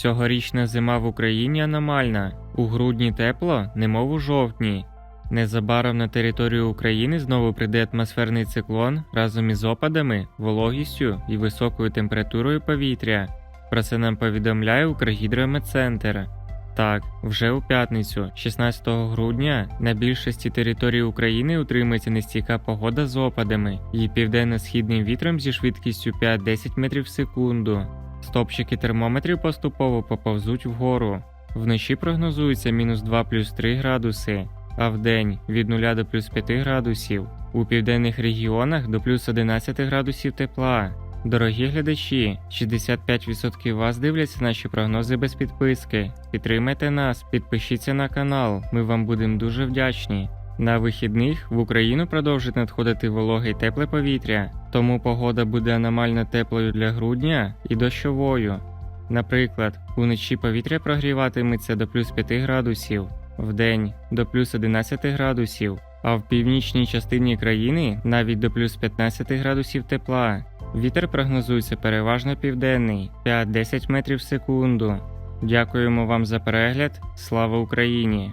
Цьогорічна зима в Україні аномальна. У грудні тепло, немов у жовтні. Незабаром на територію України знову прийде атмосферний циклон разом із опадами, вологістю і високою температурою повітря. Про це нам повідомляє Укргідрометцентр. Так, вже у п'ятницю, 16 грудня, на більшості територій України утримується нестійка погода з опадами і південно-східним вітром зі швидкістю 5-10 метрів в секунду. Стопчики термометрів поступово поповзуть вгору. Вночі прогнозується мінус 2 плюс 3 градуси, а вдень від 0 до плюс 5 градусів. У південних регіонах до плюс 11 градусів тепла. Дорогі глядачі, 65% вас дивляться наші прогнози без підписки. Підтримайте нас, підпишіться на канал, ми вам будемо дуже вдячні. На вихідних в Україну продовжить надходити вологе й тепле повітря, тому погода буде аномально теплою для грудня і дощовою. Наприклад, уночі повітря прогріватиметься до плюс 5 градусів, вдень до плюс 11 градусів, а в північній частині країни навіть до плюс 15 градусів тепла. Вітер прогнозується переважно південний 5-10 метрів в секунду. Дякуємо вам за перегляд. Слава Україні!